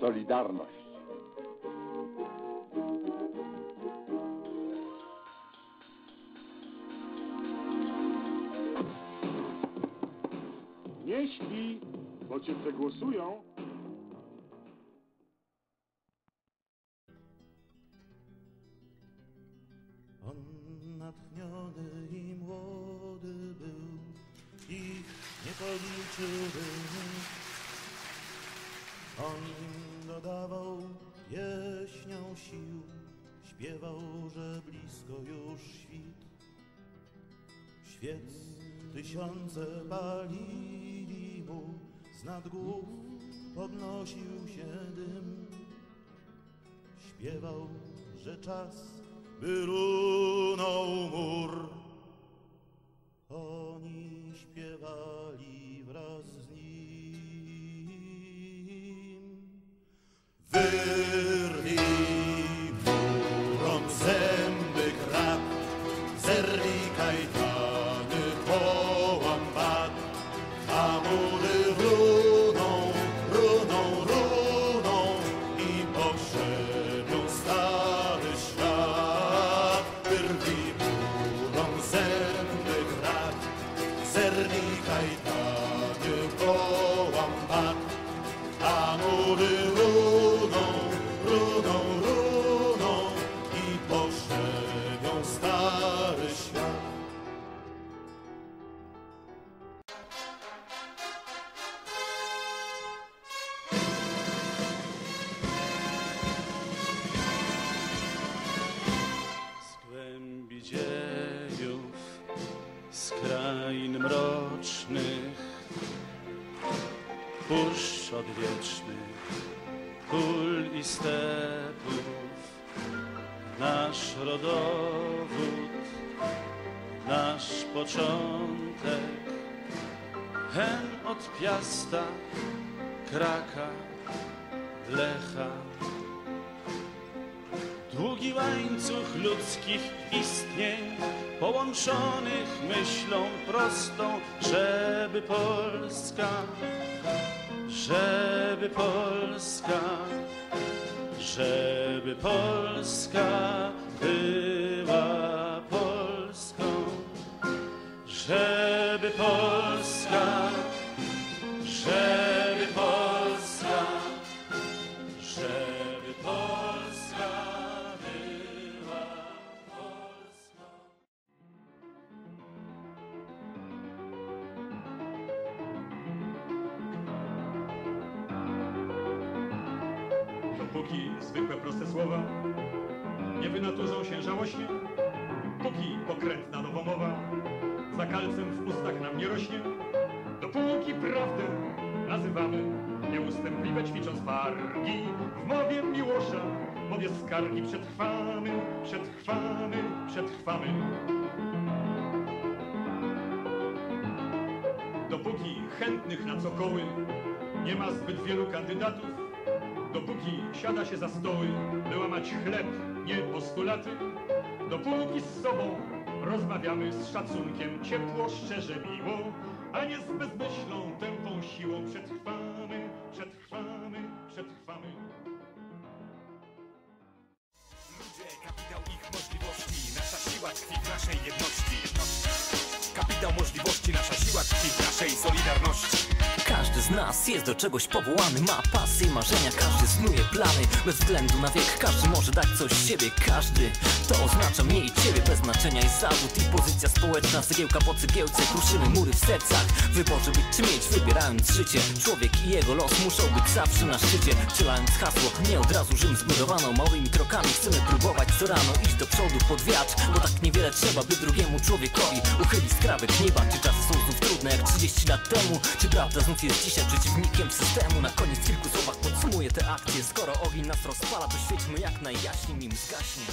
Solidarność. Nie śpi, bo cię przegłosują. Nikt. On im dodawał pieśnią sił, śpiewał, że blisko już świt. Świec tysiące palili mu, z nad głów podnosił się dym. Śpiewał, że czas by runął mur. Wyrwij murom zęby krab, zerwij kajtany połam bat, a mury runą, runą, runą i pogrzebią stary świat. Wyrwij murom zęby krab, zerwij kajtany puszcz odwiecznych, pól i stepów, nasz rodowód, nasz początek, hen od Piasta, Kraka, Lecha. Długi łańcuch ludzkich istnień, połączonych myślą prostą, żeby Polska, żeby Polska, żeby Polska była Polską, żeby Polska, Dopóki zwykłe proste słowa nie wynaturzą się żałośnie, póki pokrętna nowomowa za kalcem w ustach nam nie rośnie, dopóki prawdę nazywamy nieustępliwe ćwicząc wargi w mowie miłosza, mowie skargi przetrwamy, przetrwamy, przetrwamy. Dopóki chętnych na cokoły nie ma zbyt wielu kandydatów, dopóki siada się za stoły, by łamać chleb, nie postulaty, dopóki z sobą rozmawiamy z szacunkiem, ciepło, szczerze, miło, a nie z bezmyślną, tępą siłą przetrwamy, przetrwamy, przetrwamy. Ludzie, kapitał ich możliwości, nasza siła tkwi w naszej jedności. Kapitał możliwości, nasza siła tkwi w naszej solidarności. Nas jest do czegoś powołany, ma pasje i marzenia, każdy snuje plany. Bez względu na wiek, każdy może dać coś z siebie, każdy. To oznacza mnie i ciebie, bez znaczenia jest zawód. I pozycja społeczna Cegiełka po cegiełce, kruszymy mury w sercach. Wyborze być czy mieć, wybierając życie. Człowiek i jego los muszą być zawsze na szczycie. Strzelając hasło, nie od razu Rzym zbudowano. Małymi krokami chcemy próbować co rano Iść do przodu pod wiatr, bo tak niewiele trzeba By drugiemu człowiekowi uchylić skrawek nieba. Czy czasy są znów trudne jak 30 lat temu? Czy prawda znów jest dzisiaj przeciwnikiem systemu. Na koniec kilku słowach podsumuję te akcje. Skoro ogień nas rozpala, to świećmy jak najjaśniej nim zgaśnie.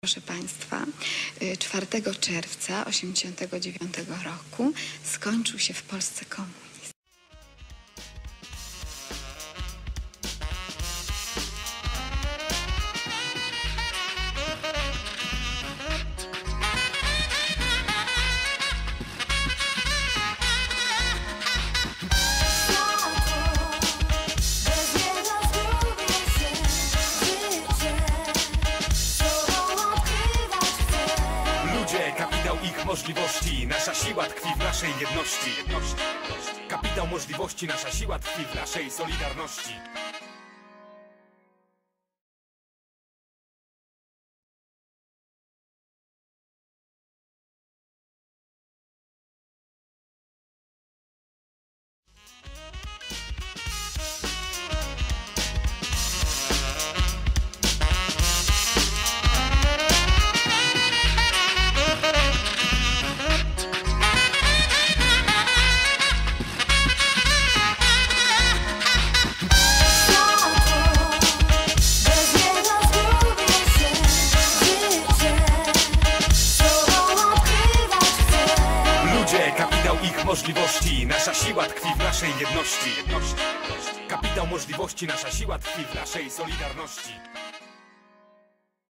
Proszę Państwa, y, 4 czerwca 1989 roku skończył się w Polsce komunizm. Ich możliwości, nasza siła tkwi w naszej jedności. Kapitał możliwości, nasza siła tkwi w naszej solidarności. Możliwości, nasza siła tkwi w naszej jedności. Kapitał możliwości, nasza siła tkwi w naszej solidarności.